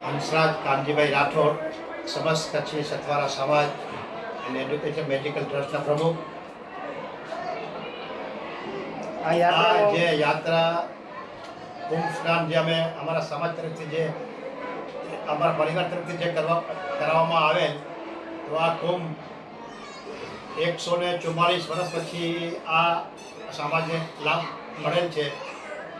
હંસરાજ કાનજીભાઈ રાઠોડ સમસ્ત કચ્છી સથવારા સમાજ અને એડ્યુકેશન મેડિકલ ટ્રસ્ટના પ્રમુખ. આ આ જે યાત્રા કુંભ સ્નાન જે અમે અમારા સમાજ તરફથી જે અમારા પરિવાર તરફથી જે કરવા કરાવવામાં આવે તો આ કુંભ એકસો ને ચુમ્માલીસ વર્ષ પછી આ સમાજને લાભ મળેલ છે.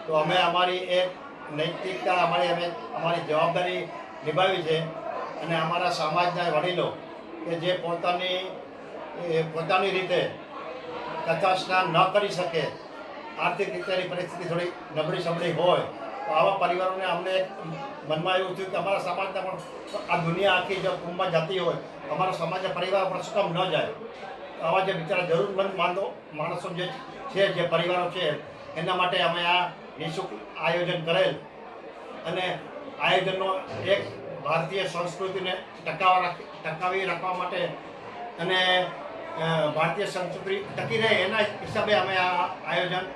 તો અમે અમારી એક નૈતિકતા અમારી અમે અમારી જવાબદારી નિભાવી છે. અને અમારા સમાજના વડીલો કે જે પોતાની પોતાની રીતે કથા સ્નાન ન કરી શકે, આર્થિક રીતેની પરિસ્થિતિ થોડી નબળી સબળી હોય, તો આવા પરિવારોને અમને મનમાં એવું થયું કે અમારા સમાજના પણ આ દુનિયા આખી જો કુંભમાં જતી હોય, અમારા સમાજના પરિવાર પણ સુકમ ન જાય. આવા જે બિચારા જરૂરમંદ માનો માણસો જે છે, જે પરિવારો છે, એના માટે અમે આ નિઃશુલ્ક આયોજન કરેલ. અને આયોજનનો એક ભારતીય સંસ્કૃતિને ટકાવવા રાખ ટકાવી રાખવા માટે અને ભારતીય સંસ્કૃતિ ટકી રહે એના હિસાબે અમે આ આયોજન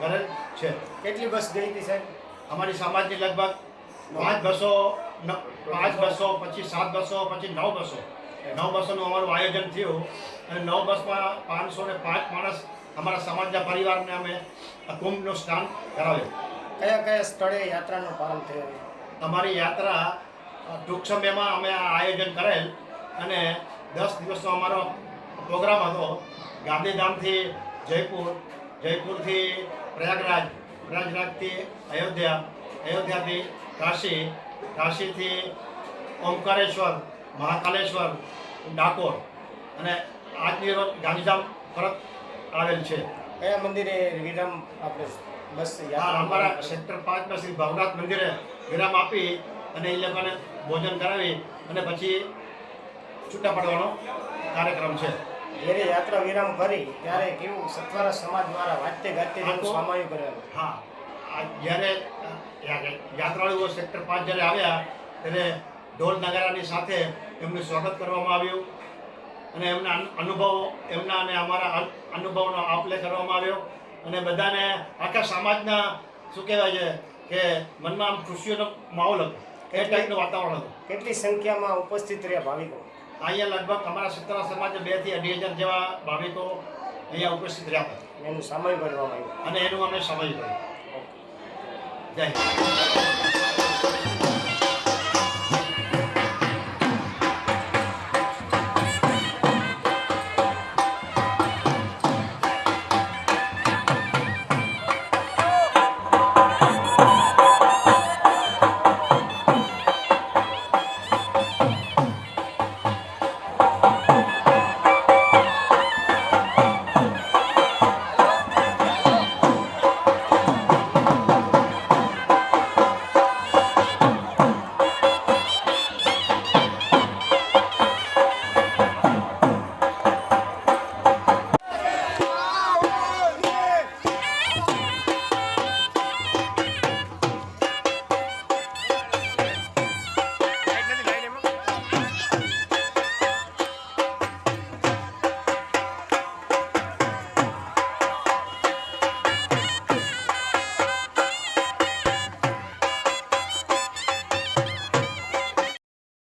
કરેલ છે. કેટલી બસ ગઈ હતી સાહેબ? અમારી સમાજની લગભગ પાંચ બસો પાંચ બસો પછી સાત બસો પછી નવ બસો. નવ બસોનું અમારું આયોજન થયું અને નવ બસમાં પાંચસો ને પાંચ માણસ અમારા સમાજના પરિવારને અમે આ કુંભનું સ્નાન કરાવ્યું. કયા કયા સ્થળે યાત્રાનો પ્રારંભ થયો? અમારી યાત્રા ટૂંક સમયમાં અમે આ આયોજન કરેલ અને દસ દિવસનો અમારો પ્રોગ્રામ હતો. ગાંધીધામથી જયપુર જયપુરથી પ્રયાગરાજ પ્રયાગરાજથી અયોધ્યા અયોધ્યાથી કાશી કાશીથી ઓમકારેશ્વર મહાકાલેશ્વર ડાકોર અને આજની રોજ ગાંધીધામ પરત આવેલ છે. કયા મંદિરે વિરામ આપણે બસ અમારા સેક્ટર પાંચમાં શ્રી ભવનાથ મંદિરે વિરામ આપી અને એ લોકોને ભોજન કરાવી અને પછી છૂટા પડવાનો કાર્યક્રમ છે. જ્યારે યાત્રા વિરામ કરી ત્યારે કેવું સત્વારા સમાજ દ્વારા વાતે ગાતે સામાયુ કર્યો કરેલું હા આ જ્યારે યાત્રાળુઓ સેક્ટર પાંચ જ્યારે આવ્યા ત્યારે ઢોલ નગારાની સાથે એમનું સ્વાગત કરવામાં આવ્યું. અને એમના અનુભવો એમના અને અમારા અનુભવનો અનુભવનો આપલે કરવામાં આવ્યો. અને બધાને આખા સમાજના શું કહેવાય છે કે મનમાં આમ ખુશીઓનો માહોલ હતો. એ ટાઈપનું વાતાવરણ હતું. કેટલી સંખ્યામાં ઉપસ્થિત રહ્યા ભાવિકો? અહીંયા લગભગ અમારા સત્તરા સમાજે બેથી અઢી હજાર જેવા ભાવિકો અહીંયા ઉપસ્થિત રહ્યા હતા. એનું સમય કરવામાં આવ્યું. અને એનું અમે સમય ભર્યું. જય હિન્દ.